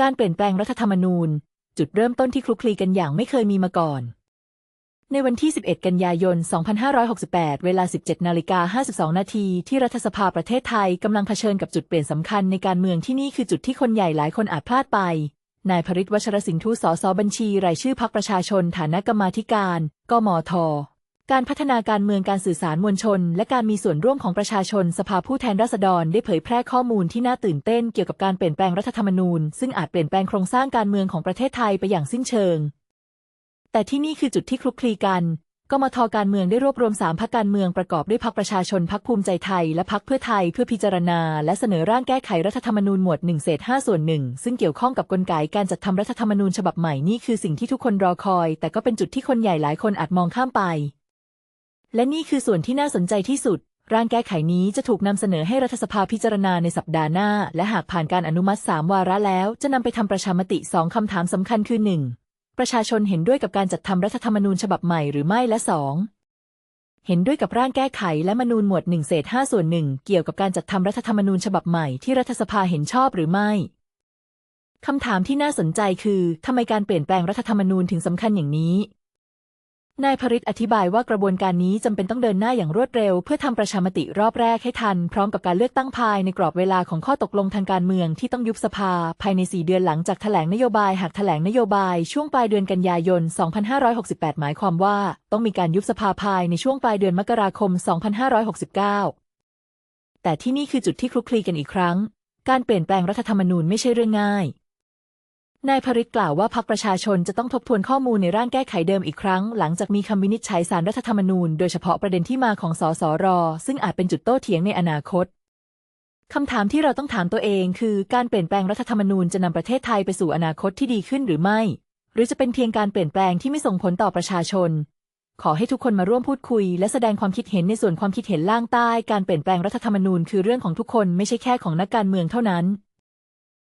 การเปลี่ยนแปลงรัฐธรรมนูญ จุดเริ่มต้นที่คลุกคลีกันอย่างไม่เคยมีมาก่อน ในวันที่ 11 กันยายน 2568 เวลา 17นาฬิกา52 นาที ที่รัฐสภาประเทศไทยกำลังเผชิญกับจุดเปลี่ยนสำคัญในการเมืองที่นี่คือจุดที่คนใหญ่หลายคนอาจพลาดไป นายพริตวัชรสินทุสสบัญชี รายชื่อพักประชาชน ฐานะกรรมาธิการ กมท การพัฒนาการเมืองการสื่อสารมวลชน และการมีส่วนร่วมของประชาชนสภาผู้แทนราษฎรได้เผยแพร่ข้อมูลที่น่าตื่นเต้นเกี่ยวกับการเปลี่ยนแปลงรัฐธรรมนูญ ซึ่งอาจเปลี่ยนแปลงโครงสร้างการเมืองของประเทศไทยไปอย่างสิ้นเชิง แต่ที่นี่คือจุดที่คลุกคลีกันกมทการเมืองได้รวบรวมสามพักการเมืองประกอบด้วยพักประชาชนพักภูมิใจไทย และพักเพื่อไทยเพื่อพิจารณา และเสนอร่างแก้ไขรัฐธรรมนูญหมวด1เศษ5ส่วนหนึ่งซึ่งเกี่ยวข้องกับกลไกการจัดทำรัฐธรรมนูญฉบับใหม่นี่คือสิ่งที่ทุกคนรอคอย แต่ก็เป็นจุดที่คนใหญ่หลายคนอาจมองข้ามไป และนี่คือส่วนที่น่าสนใจที่สุด ร่างแก้ไขนี้จะถูกนำเสนอให้รัฐสภาพิจารณาในสัปดาห์หน้า และหากผ่านการอนุมัติ 3 วาระแล้ว จะนำไปทำประชามติ 2 คำถามสำคัญคือ 1. ประชาชนเห็นด้วยกับการจัดทำรัฐธรรมนูญฉบับใหม่หรือไม่และ 2. เห็นด้วยกับร่างแก้ไขและมนูญหมวด1เศษ5ส่วนหนึ่งเกี่ยวกับการจัดทำรัฐธรรมนูญฉบับใหม่ที่รัฐสภาเห็นชอบหรือไม่คำถามที่น่าสนใจคือทำไมการเปลี่ยนแปลงรัฐธรรมนูญถึงสำคัญอย่างนี้ นายพริตอธิบายว่ากระบวนการนี้จำเป็นต้องเดินหน้าอย่างรวดเร็ว เพื่อทำประชามติรอบแรกให้ทัน พร้อมกับการเลือกตั้งภายในกรอบเวลาของข้อตกลงทางการเมืองที่ต้องยุบสภา ภายใน 4 เดือนหลังจากแถลงนโยบายหากแถลงนโยบายช่วงปลายเดือนกันยายน 2568 หมายความว่า ต้องมีการยุบสภาภายในช่วงปลายเดือนมกราคม 2569 แต่ที่นี่คือจุดที่คลุกคลีกันอีกครั้ง การเปลี่ยนแปลงรัฐธรรมนูญไม่ใช่เรื่องง่าย นายพริตกล่าวว่าพรรคประชาชนจะต้องทบทวนข้อมูลในร่างแก้ไขเดิมอีกครั้ง หลังจากมีคำวินิจฉัยสารรัฐธรรมนูญโดยเฉพาะประเด็นที่มาของสสร ซึ่งอาจเป็นจุดโต้เถียงในอนาคตคำถามที่เราต้องถามตัวเองคือการเปลี่ยนแปลงรัฐธรรมนูญจะนำประเทศไทยไปสู่อนาคตที่ดีขึ้นหรือไม่ หรือจะเป็นเพียงการเปลี่ยนแปลงที่ไม่ส่งผลต่อประชาชน ขอให้ทุกคนมาร่วมพูดคุย และแสดงความคิดเห็นในส่วนความคิดเห็นล่างใต้ การเปลี่ยนแปลงรัฐธรรมนูญคือเรื่องของทุกคนไม่ใช่แค่ของนักการเมืองเท่านั้น